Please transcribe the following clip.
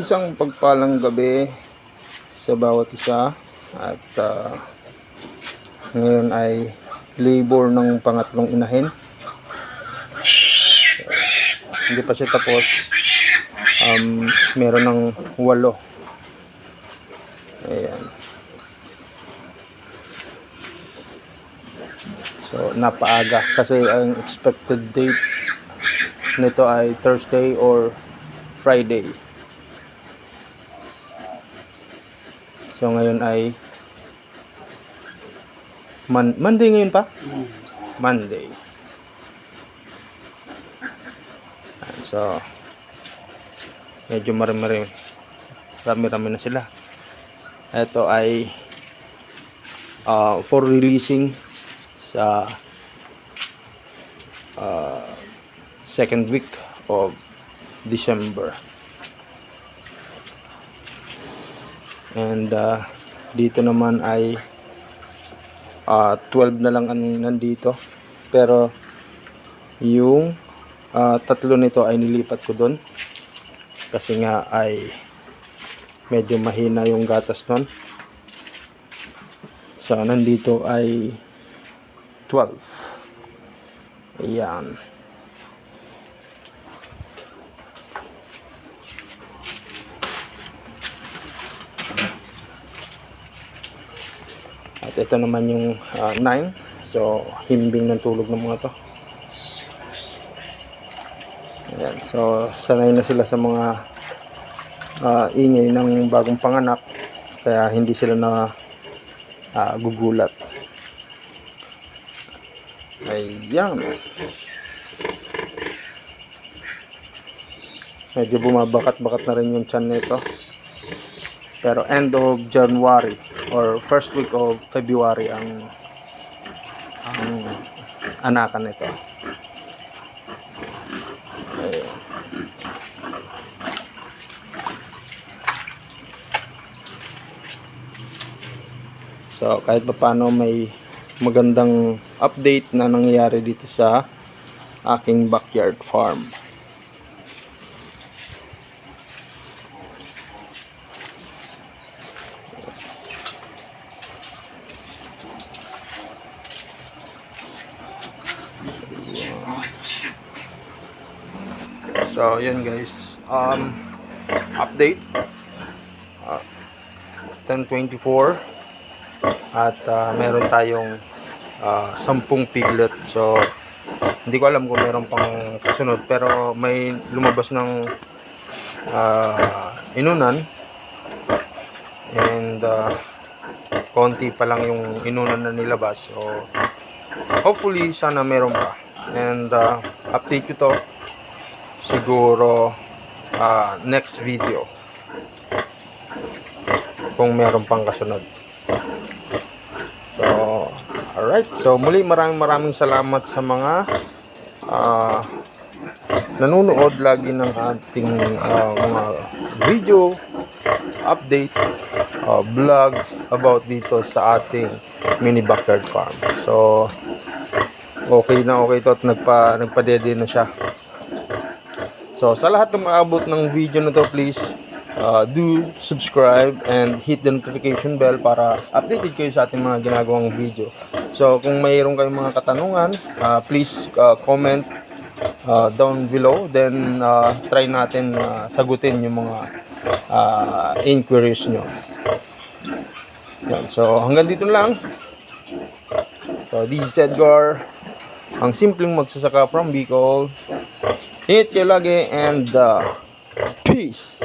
Isang pagpalang gabi sa bawat isa at ah, ngayon ay labor ng pangatlong inahin. Hindi pa siya tapos. Um, meron ng walo. Ayan. So, napaaga kasi ang expected date nito ay Thursday or Friday. So, ngayon ay Mon- Monday ngayon pa? Monday. So, medyo marami-rami. Rami-rami na sila. Ito ay uh, for releasing sa uh, second week of December. And uh, dito naman ay uh, 12 na lang ang nandito. Pero yung uh, tatlo nito ay nilipat ko doon. Kasi nga ay medyo mahina yung gatas nun. So nandito ay 12. Ayan. At ito naman yung 9. so, himbing ng tulog ng mga to. Ayan. So, sanay na sila sa mga ah, ingay ng bagong panganak. Kaya hindi sila na ah, gugulat. Ayan. Medyo bumabakat-bakat na rin yung chan nito. Pero end of January or first week of February ang ang anakan nito. So kahit pa paano may magandang update na nangyayari dito sa aking backyard farm. So, yun guys. Um, update. Uh, 1024. At uh, meron tayong uh, 10 piglet. So, hindi ko alam kung meron pang kasunod. Pero may lumabas ng uh, inunan. And uh, konti pa lang yung inunan na nilabas. So, hopefully sana meron pa. And uh, update ko to siguro ah, next video. Kung meron pang kasunod. So alright. So muli maraming maraming salamat sa mga ah, nanonood lagi ng ating ah, mga video update ah, vlog about dito sa ating mini backyard farm. So okay na okay to at nagpa, nagpa-dede na siya So, sa lahat ng maabot ng video na to, please uh, do subscribe and hit the notification bell para updated kayo sa ating mga ginagawang video. So, kung mayroon kayong mga katanungan, uh, please uh, comment uh, down below. Then, uh, try natin uh, sagutin yung mga uh, inquiries nyo. Yan. So, hanggang dito lang. So, this is Edgar. Ang simpleng magsasaka from Bicol. Ingat kayo lagi and uh, peace.